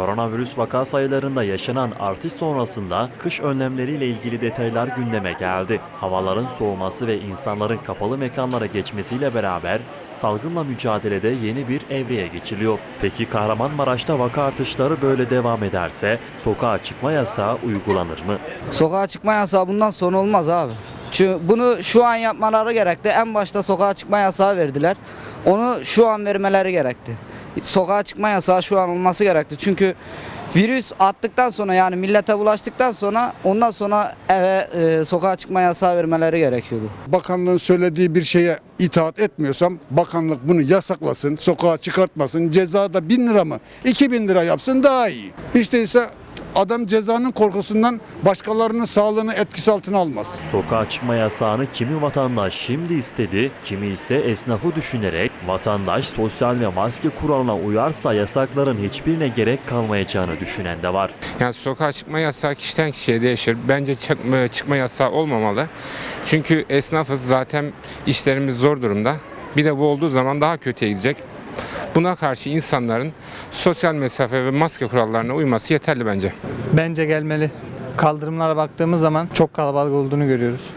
koronavirüs vaka sayılarında yaşanan artış sonrasında kış önlemleriyle ilgili detaylar gündeme geldi. Havaların soğuması ve insanların kapalı mekanlara geçmesiyle beraber salgınla mücadelede yeni bir evreye geçiliyor. Peki Kahramanmaraş'ta vaka artışları böyle devam ederse sokağa çıkma yasağı uygulanır mı? Sokağa çıkma yasağı bundan sonra olmaz abi. Çünkü bunu şu an yapmaları gerekti. En başta sokağa çıkma yasağı verdiler. Onu şu an vermeleri gerekti. Sokağa çıkma yasağı şu an olması gerekti. Çünkü virüs attıktan sonra yani millete bulaştıktan sonra ondan sonra eve e, sokağa çıkma yasağı vermeleri gerekiyordu. bakanlığın söylediği bir şeye itaat etmiyorsam bakanlık bunu yasaklasın, sokağa çıkartmasın. Ceza da 1000 lira mı? 2000 lira yapsın daha iyi. Hiç değilse adam cezanın korkusundan başkalarının sağlığını etkisi altına almaz. Sokağa çıkma yasağını kimi vatandaş şimdi istedi, kimi ise esnafı düşünerek vatandaş sosyal ve maske kuralına uyarsa yasakların hiçbirine gerek kalmayacağını düşünen de var. Yani sokağa çıkma yasağı kişiden kişiye değişir. Bence çıkma, çıkma yasağı olmamalı. Çünkü esnafız zaten işlerimiz zor durumda. Bir de bu olduğu zaman daha kötüye gidecek. Buna karşı insanların sosyal mesafe ve maske kurallarına uyması yeterli bence. Bence gelmeli. Kaldırımlara baktığımız zaman çok kalabalık olduğunu görüyoruz.